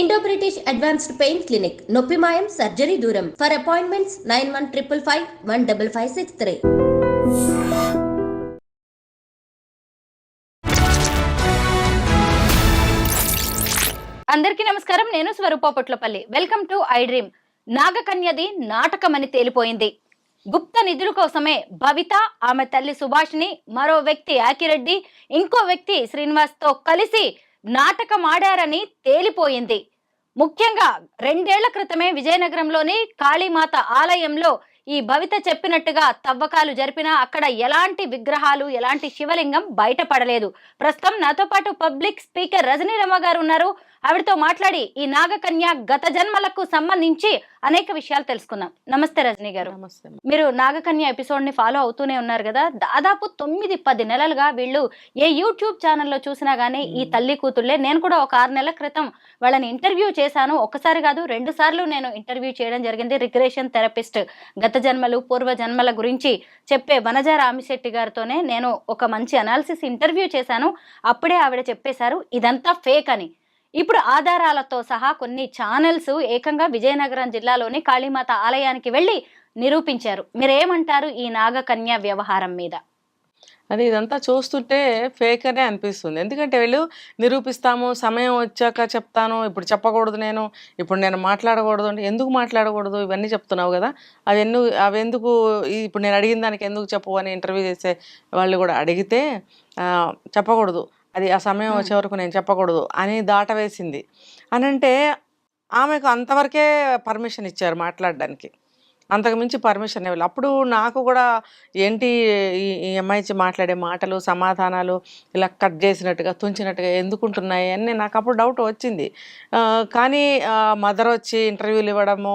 Indo British advanced pain clinic నొప్పి మాయం surgery దూరం. For appointments nine one triple five one double five six three అందరికీ నమస్కారం. నేను Swaroopa Potlapalli. Welcome to I dream నాగకన్యది నాటకమని తేలిపోయింది. గుప్త నిధుల కోసమే భవిత ఆమె తల్లి సుభాష్ని మరో వ్యక్తి ఆకిరెడ్డి ఇంకో వ్యక్తి శ్రీనివాస్తో కలిసి నాటకం ఆడారని తేలిపోయింది. ముఖ్యంగా రెండేళ్ళ క్రితమే విజయనగరంలోని కాళీమాత ఆలయంలో ఈ భవిత చెప్పినట్టుగా తవ్వకాలు జరిపినా అక్కడ ఎలాంటి విగ్రహాలు ఎలాంటి శివలింగం బయటపడలేదు. ప్రస్తుతం నాతో పాటు పబ్లిక్ స్పీకర్ రజనీ రమ గారు ఉన్నారు. ఆవిడతో మాట్లాడి ఈ నాగకన్య గత జన్మలకు సంబంధించి అనేక విషయాలు తెలుసుకుందాం. నమస్తే రజనీ గారు. మీరు నాగకన్య ఎపిసోడ్ని ఫాలో అవుతూనే ఉన్నారు కదా. దాదాపు తొమ్మిది పది నెలలుగా వీళ్ళు ఏ యూట్యూబ్ ఛానల్లో చూసినా గానీ ఈ తల్లి కూతుళ్ళే. నేను కూడా ఒక ఆరు నెలల క్రితం వాళ్ళని ఇంటర్వ్యూ చేశాను. ఒకసారి కాదు రెండు సార్లు నేను ఇంటర్వ్యూ చేయడం జరిగింది. రిగ్రెషన్ థెరపిస్ట్ గత జన్మలు పూర్వ జన్మల గురించి చెప్పే వనజ రామిశెట్టి గారితోనే నేను ఒక మంచి అనాలిసిస్ ఇంటర్వ్యూ చేశాను. అప్పుడే ఆవిడ చెప్పేశారు ఇదంతా ఫేక్ అని. ఇప్పుడు ఆధారాలతో సహా కొన్ని ఛానల్స్ ఏకంగా విజయనగరం జిల్లాలోని కాళీమాత ఆలయానికి వెళ్ళి నిరూపించారు. మీరేమంటారు ఈ నాగకన్య వ్యవహారం మీద? అది ఇదంతా చూస్తుంటే ఫేక్ అనే అనిపిస్తుంది. ఎందుకంటే వీళ్ళు నిరూపిస్తాము సమయం వచ్చాక చెప్తాను ఇప్పుడు చెప్పకూడదు నేను ఇప్పుడు నేను మాట్లాడకూడదు అంటే ఎందుకు మాట్లాడకూడదు? ఇవన్నీ చెప్తున్నావు కదా. అవి ఎందుకు అవి ఎందుకు ఇప్పుడు నేను అడిగిన దానికి ఎందుకు చెప్పు అని ఇంటర్వ్యూ చేసే వాళ్ళు కూడా అడిగితే చెప్పకూడదు. అది ఆ సమయం వచ్చే వరకు నేను చెప్పకూడదు అని దాటవేసింది. అని అంటే ఆమెకు అంతవరకే పర్మిషన్ ఇచ్చారు మాట్లాడడానికి. అంతకుమించి పర్మిషన్ ఇవ్వాలి. అప్పుడు నాకు కూడా ఏంటి ఈ ఈ అమ్మాయి మాట్లాడే మాటలు సమాధానాలు ఇలా కట్ చేసినట్టుగా తుంచినట్టుగా ఎందుకుంటున్నాయి అని నాకు అప్పుడు డౌట్ వచ్చింది. కానీ మదర్ వచ్చి ఇంటర్వ్యూలు ఇవ్వడము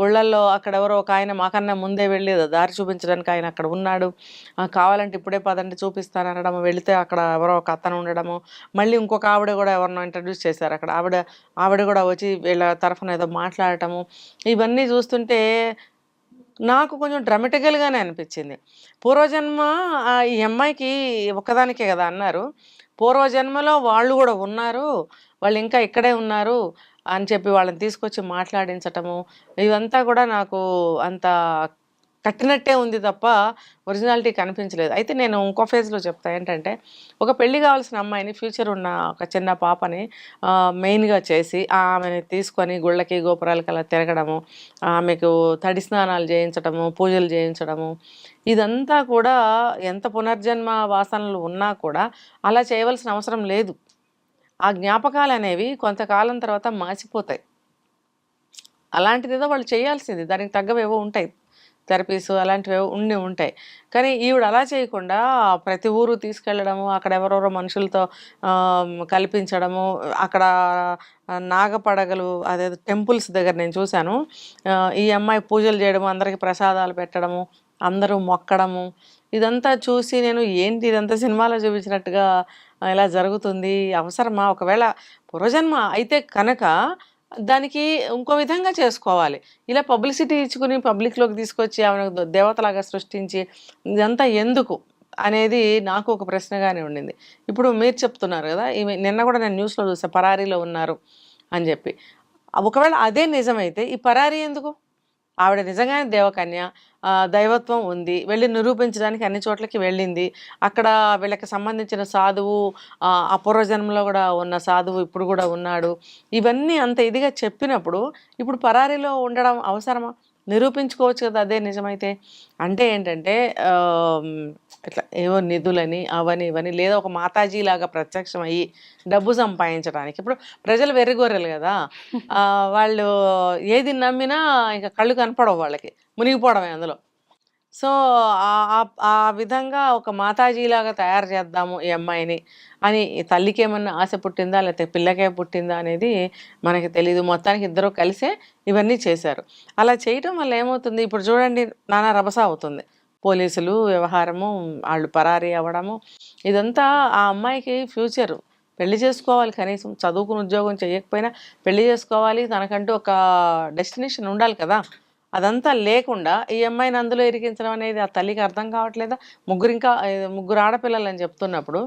గుళ్ళల్లో అక్కడ ఎవరో ఒక ఆయన మాకన్నా ముందే వెళ్ళి దారి చూపించడానికి ఆయన అక్కడ ఉన్నాడు. కావాలంటే ఇప్పుడే పదండి చూపిస్తాను అనడము వెళితే అక్కడ ఎవరో ఒక అతను ఉండడము. మళ్ళీ ఇంకొక ఆవిడ కూడా ఎవరినో ఇంట్రడ్యూస్ చేశారు అక్కడ. ఆవిడ ఆవిడ కూడా వచ్చి వీళ్ళ తరఫున ఏదో మాట్లాడటము. ఇవన్నీ చూస్తుంటే నాకు కొంచెం డ్రమటికల్గానే అనిపించింది. పూర్వజన్మ ఈ అమ్మాయికి ఒక్కదానికే కదా అన్నారు. పూర్వజన్మలో వాళ్ళు కూడా ఉన్నారు వాళ్ళు ఇంకా ఇక్కడే ఉన్నారు అని చెప్పి వాళ్ళని తీసుకొచ్చి మాట్లాడించటము ఇవంతా కూడా నాకు అంత కట్టినట్టే ఉంది తప్ప ఒరిజినాలిటీ కనిపించలేదు. అయితే నేను ఇంకో ఫేజ్లో చెప్తా ఏంటంటే ఒక పెళ్ళి కావాల్సిన అమ్మాయిని ఫ్యూచర్ ఉన్న ఒక చిన్న పాపని మెయిన్గా చేసి ఆమెని తీసుకొని గుళ్ళకి గోపురాలకి అలా తిరగడము ఆమెకు తడి స్నానాలు చేయించడము పూజలు చేయించడము ఇదంతా కూడా ఎంత పునర్జన్మ వాసనలు ఉన్నా కూడా అలా చేయవలసిన అవసరం లేదు. ఆ జ్ఞాపకాలు అనేవి కొంతకాలం తర్వాత మాసిపోతాయి. అలాంటిది ఏదో వాళ్ళు చేయాల్సింది దానికి తగ్గవేవో ఉంటాయి. థెరపీస్ అలాంటివి ఉండి ఉంటాయి. కానీ ఈవిడ అలా చేయకుండా ప్రతి ఊరు తీసుకెళ్ళడము అక్కడ ఎవరెవరో మనుషులతో కల్పించడము అక్కడ నాగపడగలు అదే టెంపుల్స్ దగ్గర నేను చూశాను. ఈ అమ్మాయి పూజలు చేయడము అందరికి ప్రసాదాలు పెట్టడము అందరూ మొక్కడము ఇదంతా చూసి నేను ఏంటి ఇదంతా సినిమాలో చూపించినట్టుగా ఇలా జరుగుతుంది అవసరమా? ఒకవేళ పూర్వజన్మ అయితే కనుక దానికి ఇంకో విధంగా చేసుకోవాలి. ఇలా పబ్లిసిటీ ఇచ్చుకుని పబ్లిక్లోకి తీసుకొచ్చి ఆమెను దేవతలాగా సృష్టించి ఇదంతా ఎందుకు అనేది నాకు ఒక ప్రశ్నగానే ఉండింది. ఇప్పుడు మీరు చెప్తున్నారు కదా ఈమె నిన్న కూడా నేను న్యూస్లో చూసా పరారీలో ఉన్నారు అని చెప్పి. ఒకవేళ అదే నిజమైతే ఈ పరారీ ఎందుకు? ఆవిడ నిజంగానే దేవకన్య దైవత్వం ఉంది. వెళ్ళి నిరూపించడానికి అన్ని చోట్లకి వెళ్ళింది. అక్కడ వీళ్ళకి సంబంధించిన సాధువు ఆ, పూర్వజన్మలో కూడా ఉన్న సాధువు ఇప్పుడు కూడా ఉన్నాడు. ఇవన్నీ అంత ఇదిగా చెప్పినప్పుడు ఇప్పుడు పరారీలో ఉండడం అవసరమా? నిరూపించుకోవచ్చు కదా అదే నిజమైతే. అంటే ఏంటంటే ఇట్లా ఏవో నిధులని అవని ఇవని లేదా ఒక మాతాజీ లాగా ప్రత్యక్షం అయ్యి డబ్బు సంపాదించడానికి. ఇప్పుడు ప్రజలు వెర్రిగొర్రెలు కదా వాళ్ళు ఏది నమ్మినా ఇంకా కళ్ళు కనపడవు వాళ్ళకి మునిగిపోవడమే అందులో. సో ఆ- ఆ- విధంగా ఒక మాతాజీలాగా తయారు చేద్దాము ఈ అమ్మాయిని అని ఈ తల్లికి ఏమన్నా ఆశ పుట్టిందా లేకపోతే పిల్లకే పుట్టిందా అనేది మనకి తెలియదు మొత్తానికి ఇద్దరు కలిసే ఇవన్నీ చేశారు. అలా చేయటం వల్ల ఏమవుతుంది? ఇప్పుడు చూడండి నానా రభస అవుతుంది. పోలీసులు వ్యవహారము వాళ్ళు పరారీ అవ్వడము ఇదంతా ఆ అమ్మాయికి ఫ్యూచర్. పెళ్ళి చేసుకోవాలి కనీసం చదువుకుని ఉద్యోగం చేయకపోయినా పెళ్ళి చేసుకోవాలి తనకంటూ ఒక డెస్టినేషన్ ఉండాలి కదా. అదంతా లేకుండా ఈ అమ్మాయిని అందులో ఇరికించడం అనేది ఆ తల్లికి అర్థం కావట్లేదా? ముగ్గురు ఇంకా ముగ్గురు ఆడపిల్లలు అని చెప్తున్నప్పుడు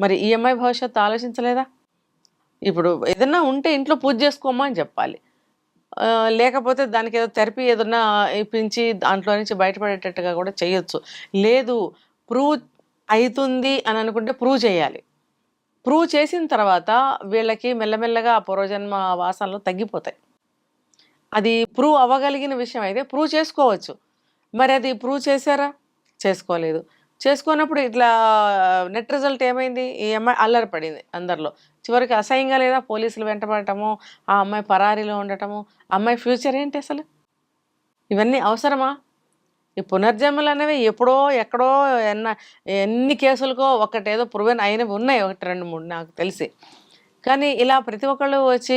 మరి ఈ అమ్మాయి భవిష్యత్తు ఆలోచించలేదా? ఇప్పుడు ఏదన్నా ఉంటే ఇంట్లో పూజ చేసుకోమా అని చెప్పాలి. లేకపోతే దానికి ఏదో థెరపీ ఏదన్నా ఇప్పించి దాంట్లో నుంచి బయటపడేటట్టుగా కూడా చేయొచ్చు. లేదు ప్రూవ్ అవుతుంది అని అనుకుంటే ప్రూవ్ చేయాలి. ప్రూవ్ చేసిన తర్వాత వీళ్ళకి మెల్లమెల్లగా ఆ పూర్వజన్మ వాసనలు తగ్గిపోతాయి. అది ప్రూవ్ అవ్వగలిగిన విషయం అయితే ప్రూవ్ చేసుకోవచ్చు. మరి అది ప్రూవ్ చేశారా? చేసుకోలేదు. చేసుకున్నప్పుడు ఇట్లా నెట్ రిజల్ట్ ఏమైంది? ఈ అమ్మాయి అల్లరి పడింది అందరిలో. చివరికి అసహ్యంగా లేదా పోలీసులు వెంటబడటము ఆ అమ్మాయి పరారీలో ఉండటము అమ్మాయి ఫ్యూచర్ ఏంటి అసలు? ఇవన్నీ అవసరమా? ఈ పునర్జన్మలు అనేవి ఎప్పుడో ఎక్కడో ఎన్న ఎన్ని కేసులకో ఒకటేదో ప్రూవెన్ అయినవి ఉన్నాయి ఒకటి రెండు మూడు నాకు తెలిసి. కానీ ఇలా ప్రతి ఒక్కళ్ళు వచ్చి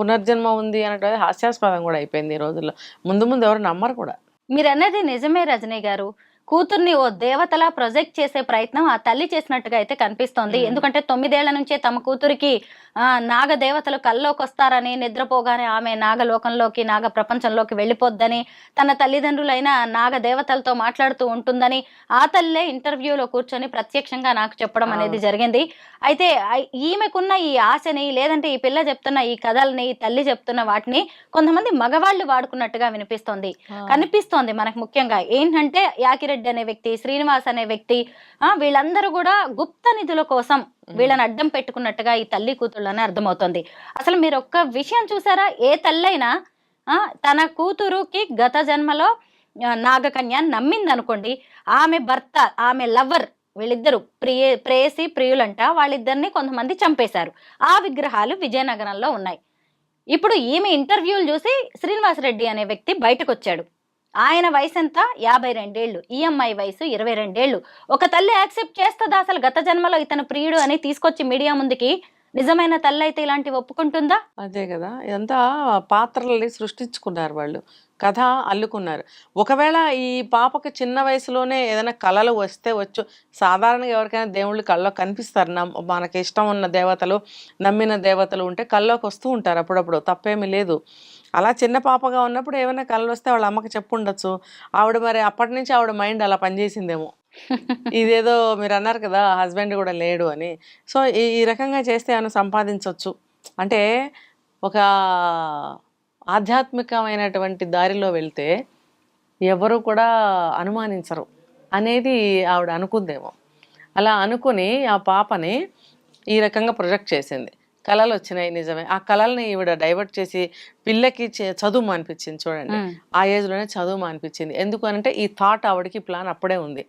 పునర్జన్మ ఉంది అనేది హాస్యాస్పదం కూడా అయిపోయింది ఈ రోజుల్లో. ముందు ముందు ఎవరు నమ్మరు కూడా. మీరు అన్నది నిజమే రజనీ గారు. కూతుర్ని ఓ దేవతలా ప్రొజెక్ట్ చేసే ప్రయత్నం ఆ తల్లి చేసినట్టుగా అయితే కనిపిస్తోంది. ఎందుకంటే తొమ్మిదేళ్ళ నుంచే తమ కూతురికి ఆ, నాగ దేవతలు కల్లోకి వస్తారని నిద్రపోగానే ఆమె నాగలోకంలోకి నాగ ప్రపంచంలోకి వెళ్ళిపోద్దని తన తల్లిదండ్రులైన నాగ దేవతలతో మాట్లాడుతూ ఉంటుందని ఆ తల్లే ఇంటర్వ్యూలో కూర్చొని ప్రత్యక్షంగా నాకు చెప్పడం అనేది. జరిగింది. అయితే ఈమెకున్న ఈ ఆశని లేదంటే ఈ పిల్ల చెప్తున్న ఈ కథల్ని ఈ తల్లి చెప్తున్న వాటిని కొంతమంది మగవాళ్ళు వాడుకున్నట్టుగా వినిపిస్తోంది. కనిపిస్తోంది మనకు ముఖ్యంగా. ఏంటంటే యాకిరెడ్డి అనే వ్యక్తి శ్రీనివాస్ అనే వ్యక్తి ఆ వీళ్ళందరూ కూడా గుప్త నిధుల కోసం వీళ్ళని అడ్డం పెట్టుకున్నట్టుగా ఈ తల్లి కూతుళ్ళని అర్థమవుతుంది. అసలు మీరు ఒక్క విషయం చూసారా? ఏ తల్లైనా ఆ, తన కూతురుకి గత జన్మలో నాగకన్య నమ్మింది అనుకోండి ఆమె భర్త ఆమె లవర్ వీళ్ళిద్దరు ప్రియ ప్రేయసి ప్రియులంట వాళ్ళిద్దరిని కొంతమంది చంపేశారు. ఆ విగ్రహాలు విజయనగరంలో ఉన్నాయి. ఇప్పుడు ఈమె ఇంటర్వ్యూలు చూసి శ్రీనివాసరెడ్డి అనే వ్యక్తి బయటకు వచ్చాడు ఆయన వయసు ఎంత యాభై రెండేళ్ళు ఈఎంఐ వయసు ఇరవై రెండేళ్ళు ఒక తల్లి యాక్సెప్ట్ చేస్తుందా అసలు గత జన్మలో ఇతను ప్రియుడు అని తీసుకొచ్చి మీడియా ముందుకి? నిజమైన తల్లి అయితే ఇలాంటివి ఒప్పుకుంటుందా? అదే కదా. ఇదంతా పాత్రలని సృష్టించుకున్నారు వాళ్ళు. కథ అల్లుకున్నారు. ఒకవేళ ఈ పాపకు చిన్న వయసులోనే ఏదైనా కళలు వస్తే వచ్చు. సాధారణంగా ఎవరికైనా దేవుళ్ళు కళ్ళలో కనిపిస్తారు. నమ్ మనకి ఇష్టం ఉన్న దేవతలు నమ్మిన దేవతలు ఉంటే కళ్ళలోకి వస్తూ ఉంటారు అప్పుడప్పుడు. తప్పేమీ లేదు. అలా చిన్న పాపగా ఉన్నప్పుడు ఏమైనా కళ్ళు వస్తే వాళ్ళ అమ్మకి చెప్పుండొచ్చు. ఆవిడ మరి అప్పటి నుంచి ఆవిడ మైండ్ అలా పనిచేసిందేమో. ఇదేదో మీరు అన్నారు కదా హస్బెండ్ కూడా లేడు అని. సో ఈ ఈ రకంగా చేస్తే ఏమైనా సంపాదించవచ్చు అంటే ఒక ఆధ్యాత్మికమైనటువంటి దారిలో వెళ్తే ఎవరు కూడా అనుమానించరు అనేది ఆవిడ అనుకుందేమో. అలా అనుకుని ఆ పాపని ఈ రకంగా ప్రొజెక్ట్ చేసింది. కళలు వచ్చినాయి నిజమే. ఆ కళల్ని ఈవిడ డైవర్ట్ చేసి పిల్లకి చదువు అనిపించింది చూడండి. ఆ ఏజ్లోనే చదువు అనిపించింది ఎందుకు అంటే ఈ థాట్ ఆవిడకి ప్లాన్ అప్పుడే ఉంది.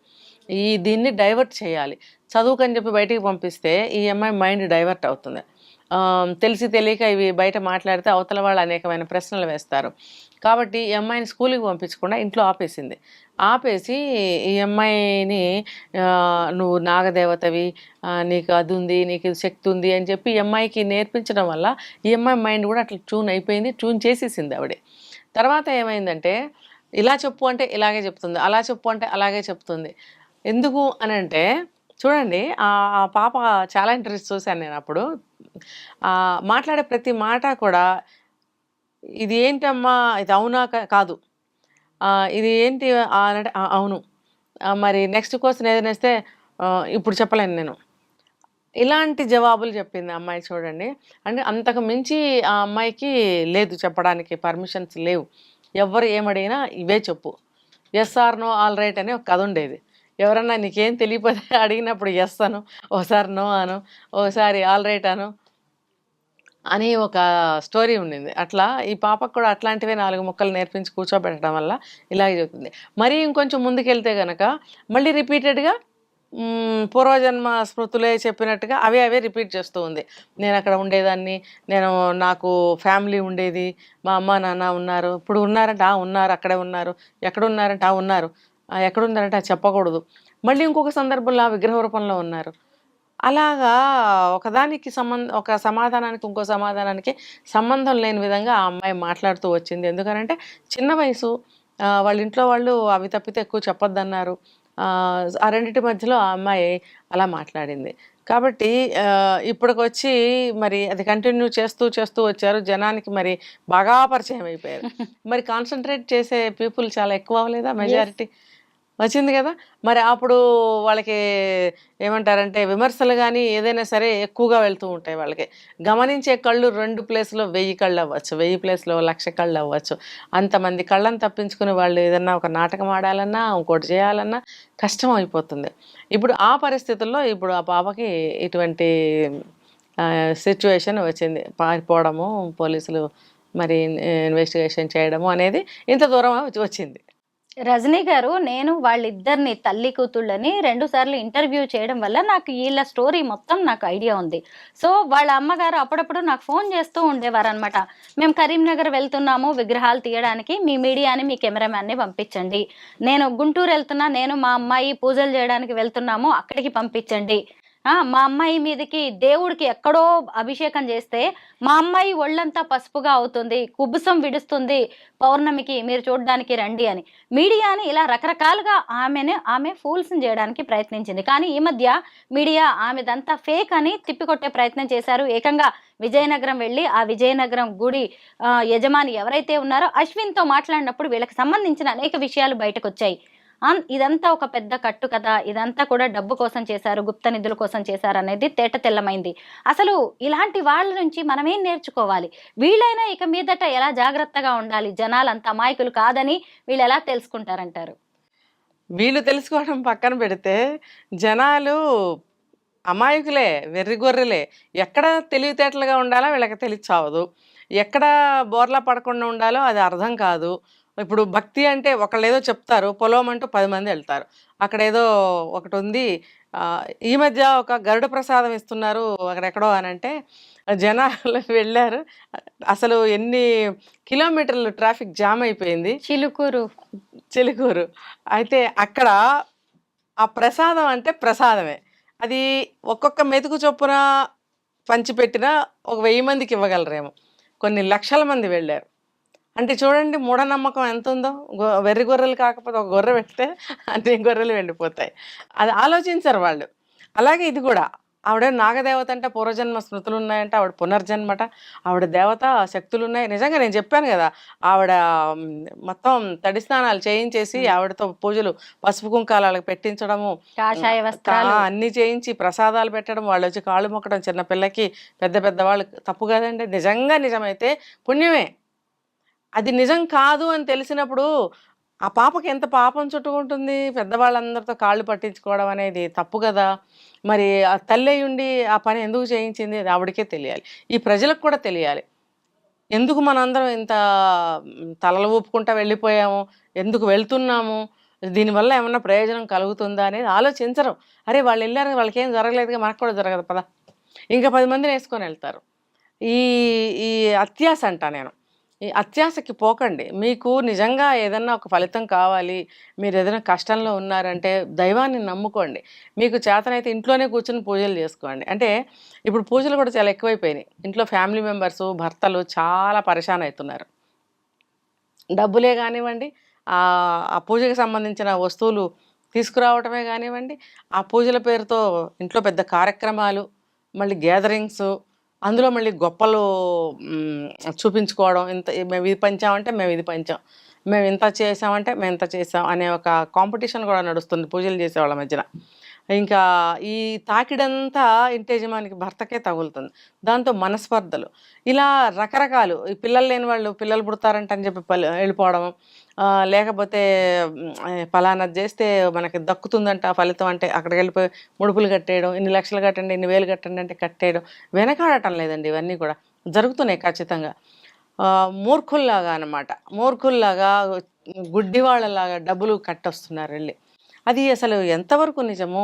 ఈ దీన్ని డైవర్ట్ చేయాలి. చదువుకని చెప్పి బయటికి పంపిస్తే ఈ అమ్మాయి మైండ్ డైవర్ట్ అవుతుంది. తెలిసి తెలియక ఇవి బయట మాట్లాడితే అవతల వాళ్ళు అనేకమైన ప్రశ్నలు వేస్తారు. కాబట్టి ఈ అమ్మాయిని స్కూల్కి పంపించకుండా ఇంట్లో ఆపేసింది. ఆపేసి ఈ అమ్మాయిని నువ్వు నాగదేవతవి నీకు అది ఉంది నీకు ఇది శక్తి ఉంది అని చెప్పి ఈ అమ్మాయికి నేర్పించడం వల్ల ఈ అమ్మాయి మైండ్ కూడా అట్లా ట్యూన్ అయిపోయింది ట్యూన్ చేసేసింది ఆవిడే. తర్వాత ఏమైందంటే ఇలా చెప్పు అంటే ఇలాగే చెప్తుంది అలా చెప్పు అంటే అలాగే చెప్తుంది. ఎందుకు అని అంటే చూడండి ఆ పాప చాలా ఇంట్రెస్ట్ చూశాను నేను అప్పుడు. మాట్లాడే ప్రతి మాట కూడా ఇది ఏంటమ్మా ఇది అవునా కాదు. ఇది ఏంటి? అంటే అవును. మరి నెక్స్ట్ క్వశ్చన్ ఏదైనా ఇస్తే ఇప్పుడు చెప్పలేను నేను. ఇలాంటి జవాబులు చెప్పింది అమ్మాయి చూడండి. అంటే అంతకు మించి ఆ అమ్మాయికి లేదు చెప్పడానికి పర్మిషన్స్ లేవు. ఎవరు ఏమడిగినా ఇవే చెప్పు. Yes or no all right అని ఒక కథ ఉండేది. ఎవరన్నా నీకేం తెలియపోతే అడిగినప్పుడు ఎస్ అను ఓసారి నో అను ఓసారి ఆల్ రైట్ అను అని ఒక స్టోరీ ఉండింది. అట్లా ఈ పాపకు కూడా అట్లాంటివే నాలుగు ముక్కలు నేర్పించి కూర్చోబెట్టడం వల్ల ఇలాగే జరుగుతుంది. మరీ ఇంకొంచెం ముందుకెళ్తే కనుక మళ్ళీ రిపీటెడ్గా పూర్వజన్మ స్మృతులే చెప్పినట్టుగా అవే అవే రిపీట్ చేస్తూ ఉంది. నేను అక్కడ ఉండేదాన్ని నేను నాకు ఫ్యామిలీ ఉండేది మా అమ్మ నాన్న ఉన్నారు. ఇప్పుడు ఉన్నారంటే ఆ ఉన్నారు అక్కడే ఉన్నారు ఎక్కడున్నారంటే ఆ ఉన్నారు. ఆ, అది చెప్పకూడదు. మళ్ళీ ఇంకొక సందర్భంలో ఆ విగ్రహ రూపంలో ఉన్నారు. అలాగా ఒకదానికి సంబంధ ఒక సమాధానానికి ఇంకో సమాధానానికి సంబంధం లేని విధంగా ఆ అమ్మాయి మాట్లాడుతూ వచ్చింది. ఎందుకనంటే చిన్న వయసు వాళ్ళ ఇంట్లో వాళ్ళు అవి తప్పితే ఎక్కువ చెప్పొద్దన్నారు. ఆ, రెండింటి మధ్యలో ఆ అమ్మాయి అలా మాట్లాడింది. కాబట్టి ఇప్పటికొచ్చి మరి అది కంటిన్యూ చేస్తూ చేస్తూ వచ్చారు. జనానికి మరి బాగా పరిచయం అయిపోయారు. మరి కాన్సన్ట్రేట్ చేసే పీపుల్ చాలా ఎక్కువ అవ్వలేదా మెజారిటీ? వచ్చింది కదా? మరి అప్పుడు వాళ్ళకి ఏమంటారంటే విమర్శలు కానీ ఏదైనా సరే ఎక్కువగా వెళ్తూ ఉంటాయి వాళ్ళకి. గమనించే కళ్ళు రెండు ప్లేస్లో వెయ్యి కళ్ళు అవ్వచ్చు వెయ్యి ప్లేస్లో లక్ష కళ్ళు అవ్వచ్చు. అంతమంది కళ్ళని తప్పించుకుని వాళ్ళు ఏదన్నా ఒక నాటకం ఆడాలన్నా ఇంకోటి చేయాలన్నా కష్టం అయిపోతుంది. ఇప్పుడు ఆ పరిస్థితుల్లో ఇప్పుడు ఆ పాపకి ఇటువంటి సిచ్యువేషన్ వచ్చింది. పారిపోవడము పోలీసులు మరి ఇన్వెస్టిగేషన్ చేయడము అనేది ఇంత దూరం వచ్చింది. రజనీ గారు నేను వాళ్ళిద్దరిని తల్లి కూతుళ్ళని రెండు సార్లు ఇంటర్వ్యూ చేయడం వల్ల నాకు వీళ్ళ స్టోరీ మొత్తం నాకు ఐడియా ఉంది. సో వాళ్ళ అమ్మగారు అప్పుడప్పుడు నాకు ఫోన్ చేస్తూ ఉండేవారు అనమాట మేము కరీంనగర్ వెళ్తున్నాము విగ్రహాలు తీయడానికి మీ మీడియాని మీ కెమెరామ్యాన్ని పంపించండి. నేను గుంటూరు వెళ్తున్నా నేను మా అమ్మాయి పూజలు చేయడానికి వెళ్తున్నాము అక్కడికి పంపించండి. మా అమ్మాయి మీదకి దేవుడికి ఎక్కడో అభిషేకం చేస్తే మా అమ్మాయి ఒళ్ళంతా పసుపుగా అవుతుంది కుబుసం విడుస్తుంది పౌర్ణమికి మీరు చూడడానికి రండి అని. మీడియాని ఇలా రకరకాలుగా ఆమెను ఆమె ఫూల్స్ చేయడానికి ప్రయత్నించింది. కానీ ఈ మధ్య మీడియా ఆమెదంతా ఫేక్ అని తిప్పికొట్టే ప్రయత్నం చేశారు. ఏకంగా విజయనగరం వెళ్ళి ఆ విజయనగరం గుడి యజమాని ఎవరైతే ఉన్నారో అశ్విన్తో మాట్లాడినప్పుడు వీళ్ళకి సంబంధించిన అనేక విషయాలు బయటకు వచ్చాయి ఇదంతా ఒక పెద్ద కట్టు కదా ఇదంతా కూడా డబ్బు కోసం చేశారు గుప్త నిధుల కోసం చేశారు అనేది తేట తెల్లమైంది. అసలు ఇలాంటి వాళ్ళ నుంచి మనమేం నేర్చుకోవాలి? వీళ్ళైనా ఇక మీదట ఎలా జాగ్రత్తగా ఉండాలి? జనాలు అంత అమాయకులు కాదని వీళ్ళు ఎలా తెలుసుకుంటారంటారు? వీళ్ళు తెలుసుకోవడం పక్కన పెడితే జనాలు అమాయకులే వెర్రిగొర్రెలే. ఎక్కడ తెలివితేటలుగా ఉండాలో వీళ్ళకి తెలియచావదు ఎక్కడ బోర్లా పడకుండా ఉండాలో అది అర్థం కాదు. ఇప్పుడు భక్తి అంటే ఒకళ్ళు ఏదో చెప్తారు పొలం అంటూ పది మంది వెళ్తారు. అక్కడ ఏదో ఒకటి ఉంది ఈ మధ్య ఒక గరుడ ప్రసాదం ఇస్తున్నారు అక్కడెక్కడో అని అంటే జనాలు వెళ్ళారు. అసలు ఎన్ని కిలోమీటర్లు ట్రాఫిక్ జామ్ అయిపోయింది. చిలుకూరు. చిలుకూరు. అయితే అక్కడ ఆ ప్రసాదం అంటే ప్రసాదమే. అది ఒక్కొక్క మెతుకు చొప్పున పంచిపెట్టినా ఒక వెయ్యి మందికి ఇవ్వగలరేమో. కొన్ని లక్షల మంది వెళ్ళారు. అంటే చూడండి మూఢనమ్మకం ఎంత ఉందో గొ- వెర్రి గొర్రెలు కాకపోతే ఒక గొర్రె పెడితే అన్ని గొర్రెలు వెళ్ళిపోతాయి. అది ఆలోచించరు వాళ్ళు. అలాగే ఇది కూడా. ఆవిడ నాగదేవత అంటే పూర్వజన్మ స్మృతులు ఉన్నాయంటే ఆవిడ పునర్జన్మట. ఆవిడ దేవత శక్తులు ఉన్నాయి నిజంగా నేను చెప్పాను కదా ఆవిడ మొత్తం తడి స్నానాలు చేయించేసి ఆవిడతో పూజలు పసుపు కుంకాలకు పెట్టించడము అన్ని చేయించి ప్రసాదాలు పెట్టడం వాళ్ళు వచ్చి కాళ్ళు మొక్కడం చిన్న పిల్లకి పెద్ద పెద్ద వాళ్ళు తప్పు కదండి. నిజంగా నిజమైతే పుణ్యమే. అది నిజం కాదు అని తెలిసినప్పుడు ఆ పాపకి ఎంత పాపం చుట్టుకుంటుంది? పెద్దవాళ్ళందరితో కాళ్ళు పట్టించుకోవడం అనేది తప్పు కదా. మరి ఆ తల్లి ఉండి ఆ పని ఎందుకు చేయించింది అది ఆవిడకే తెలియాలి. ఈ ప్రజలకు కూడా తెలియాలి. ఎందుకు మనందరం ఇంత తలలు ఊపుకుంటా వెళ్ళిపోయాము? ఎందుకు వెళ్తున్నాము? దీనివల్ల ఏమన్నా ప్రయోజనం కలుగుతుందా అనేది ఆలోచించరు. అరే వాళ్ళు వెళ్ళారు వాళ్ళకి ఏం జరగలేదుగా మనకు కూడా జరగదు పదా. ఇంకా పది మందిని వేసుకొని వెళ్తారు. ఈ ఈ అత్యాస అంట నేను. ఈ అత్యాసకి పోకండి. మీకు నిజంగా ఏదన్నా ఒక ఫలితం కావాలి మీరు ఏదైనా కష్టంలో ఉన్నారంటే దైవాన్ని నమ్ముకోండి. మీకు చేతనైతే ఇంట్లోనే కూర్చొని పూజలు చేసుకోండి. అంటే ఇప్పుడు పూజలు కూడా చాలా ఎక్కువైపోయినాయి. ఇంట్లో ఫ్యామిలీ మెంబర్స్ భర్తలు చాలా పరేషాన్ అవుతున్నారు డబ్బులే కానివ్వండి ఆ పూజకి సంబంధించిన వస్తువులు తీసుకురావటమే కానివ్వండి ఆ పూజల పేరుతో ఇంట్లో పెద్ద కార్యక్రమాలు మళ్ళీ గ్యాదరింగ్స్ అందులో మళ్ళీ గొప్పలు చూపించుకోవడం ఇంత మేము ఇది పంచామంటే మేము ఇది పంచాం. మేము ఇంత చేసామంటే మేము ఇంత చేసాం అనే ఒక కాంపిటీషన్ కూడా నడుస్తుంది పూజలు చేసే వాళ్ళ మధ్యన. ఇంకా ఈ తాకిడంతా ఇంటి యజమానికి భర్తకే తగులుతుంది. దాంతో మనస్పర్ధలు. ఇలా రకరకాలు. ఈ పిల్లలు లేని వాళ్ళు పిల్లలు పుడతారంట అని చెప్పి వెళ్ళిపోవడం లేకపోతే ఫలానా చేస్తే మనకి దక్కుతుందంట ఫలితం అంటే అక్కడికి వెళ్ళిపోయి ముడుపులు కట్టేయడం ఇన్ని లక్షలు కట్టండి ఇన్ని వేలు కట్టండి అంటే కట్టేయడం వెనకాడటం లేదండి ఇవన్నీ కూడా. జరుగుతున్నాయి ఖచ్చితంగా. మూర్ఖుల్లాగా అనమాట మూర్ఖుల్లాగా గుడ్డివాళ్ళలాగా డబ్బులు కట్టొస్తున్నారు వెళ్ళి. అది అసలు ఎంతవరకు నిజమో?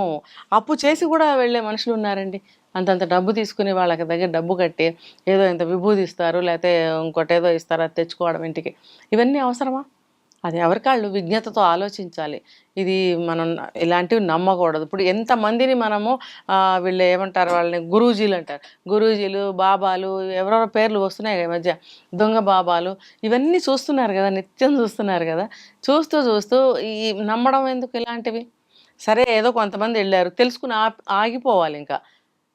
అప్పు చేసి కూడా వెళ్ళే మనుషులు ఉన్నారండి. అంతంత డబ్బు తీసుకుని వాళ్ళకి దగ్గర డబ్బు కట్టి ఏదో ఇంత విభూది ఇస్తారు లేకపోతే ఇంకోటి ఏదో ఇస్తారు అది తెచ్చుకోవడం ఇంటికి. ఇవన్నీ అవసరమా? అది ఎవరికాళ్ళు విజ్ఞతతో ఆలోచించాలి. ఇది మనం ఇలాంటివి నమ్మకూడదు. ఇప్పుడు ఎంతమందిని మనము వీళ్ళు ఏమంటారు వాళ్ళని గురూజీలు అంటారు. గురూజీలు బాబాలు ఎవరెవరో పేర్లు వస్తున్నాయి ఈ మధ్య. దొంగ బాబాలు ఇవన్నీ చూస్తున్నారు కదా నిత్యం చూస్తున్నారు కదా. చూస్తూ చూస్తూ ఈ నమ్మడం ఎందుకు ఇలాంటివి? సరే ఏదో కొంతమంది వెళ్ళారు తెలుసుకుని ఆగిపోవాలి ఇంకా.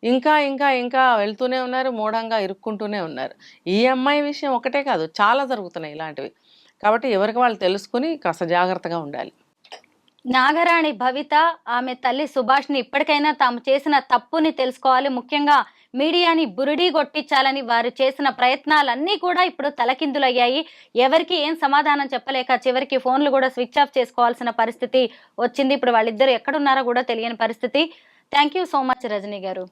ఇంకా ఇంకా ఇంకా వెళ్తూనే ఉన్నారు మూఢంగా ఇరుక్కుంటూనే ఉన్నారు. ఈ అమ్మాయి విషయం ఒకటే కాదు చాలా జరుగుతున్నాయి ఇలాంటివి. కాబట్టి ఎవరికి వాళ్ళు తెలుసుకుని కాస్త జాగ్రత్తగా ఉండాలి. నాగరాణి భవిత ఆమె తల్లి సుభాష్ని ఇప్పటికైనా తాము చేసిన తప్పుని తెలుసుకోవాలి. ముఖ్యంగా మీడియాని బురిడీ కొట్టించాలని వారు చేసిన ప్రయత్నాలన్నీ కూడా ఇప్పుడు తలకిందులయ్యాయి. ఎవరికి ఏం సమాధానం చెప్పలేక చివరికి ఫోన్లు కూడా స్విచ్ ఆఫ్ చేసుకోవాల్సిన పరిస్థితి వచ్చింది. ఇప్పుడు వాళ్ళిద్దరు ఎక్కడున్నారో కూడా తెలియని పరిస్థితి. Thank you so much Rajini గారు.